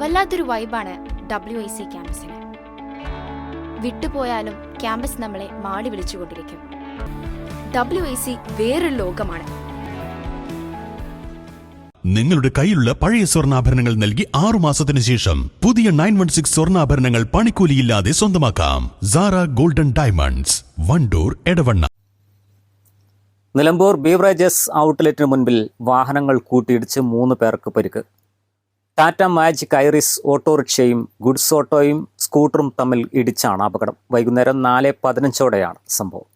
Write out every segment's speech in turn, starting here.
വല്ലാത്തൊരു വൈബാണ് W I C ക്യാമ്പസിന്. വിട്ടുപോയാലും ക്യാമ്പസ് നമ്മളെ മാടി വിളിച്ചുകൊണ്ടിരിക്കും. ഡബ്ല്യു ഐ സി വേറൊരു ലോകമാണ്. നിങ്ങളുടെ കയ്യിലുള്ള പഴയ സ്വർണാഭരണങ്ങൾ നൽകി ആറു മാസത്തിന് ശേഷം പുതിയ നയൻ വൺ സിക്സ് സ്വർണാഭരണങ്ങൾ പണിക്കൂലിയില്ലാതെ സ്വന്തമാക്കാം. Sara golden diamonds Wandoor Edavanna Nilambur beverages ഔട്ട്ലെറ്റിന് മുൻപിൽ വാഹനങ്ങൾ കൂട്ടിയിടിച്ച് മൂന്ന് പേർക്ക് പരിക്ക്. ടാറ്റ മാജിക് ഐറിസ് ഓട്ടോറിക്ഷയും ഗുഡ്സ് ഓട്ടോയും സ്കൂട്ടറും തമ്മിൽ ഇടിച്ചാണ് അപകടം. വൈകുന്നേരം നാല് പതിനഞ്ചോടെയാണ് സംഭവം.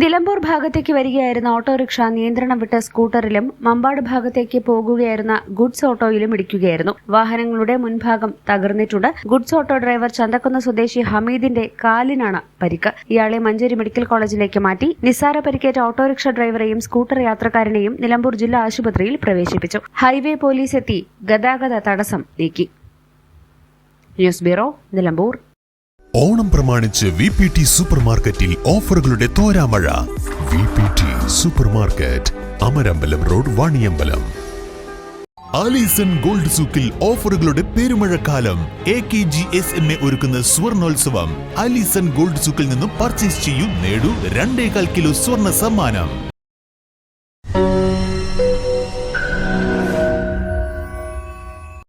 നിലമ്പൂർ ഭാഗത്തേക്ക് വരികയായിരുന്ന ഓട്ടോറിക്ഷ നിയന്ത്രണം വിട്ട സ്കൂട്ടറിലും മമ്പാട് ഭാഗത്തേക്ക് പോകുകയായിരുന്ന ഗുഡ്സ് ഓട്ടോയിലും ഇടിക്കുകയായിരുന്നു. വാഹനങ്ങളുടെ മുൻഭാഗം തകർന്നിട്ടുണ്ട്. ഗുഡ്സ് ഓട്ടോ ഡ്രൈവർ ചന്തക്കുന്ന സ്വദേശി ഹമീദിന്റെ കാലിനാണ് പരിക്ക്. ഇയാളെ മഞ്ചേരി മെഡിക്കൽ കോളേജിലേക്ക് മാറ്റി നിസ്സാര പരിക്കേറ്റ ഓട്ടോറിക്ഷ ഡ്രൈവറെയും സ്കൂട്ടർ യാത്രക്കാരനെയും നിലമ്പൂർ ജില്ലാ ആശുപത്രിയിൽ പ്രവേശിപ്പിച്ചു. ഹൈവേ പോലീസ് എത്തി ഗതാഗത തടസ്സം നീക്കി. News bureau Nilambur. ഓണം പ്രമാണിച്ച് വി പി ടി സൂപ്പർ മാർക്കറ്റിൽ ഓഫറുകളുടെ തോരാമഴ. V P T super market Amarambalam road Vaniyambalam. Alison gold സൂക്കിൽ ഓഫറുകളുടെ പെരുമഴക്കാലം. A K G S M A ഒരുക്കുന്ന സ്വർണോത്സവം. ആലീസൺ ഗോൾഡ് സൂക്കിൽ നിന്നും പർച്ചേസ് ചെയ്യൂ നേടൂ രണ്ടേകാൽ കിലോ സ്വർണ സമ്മാനം.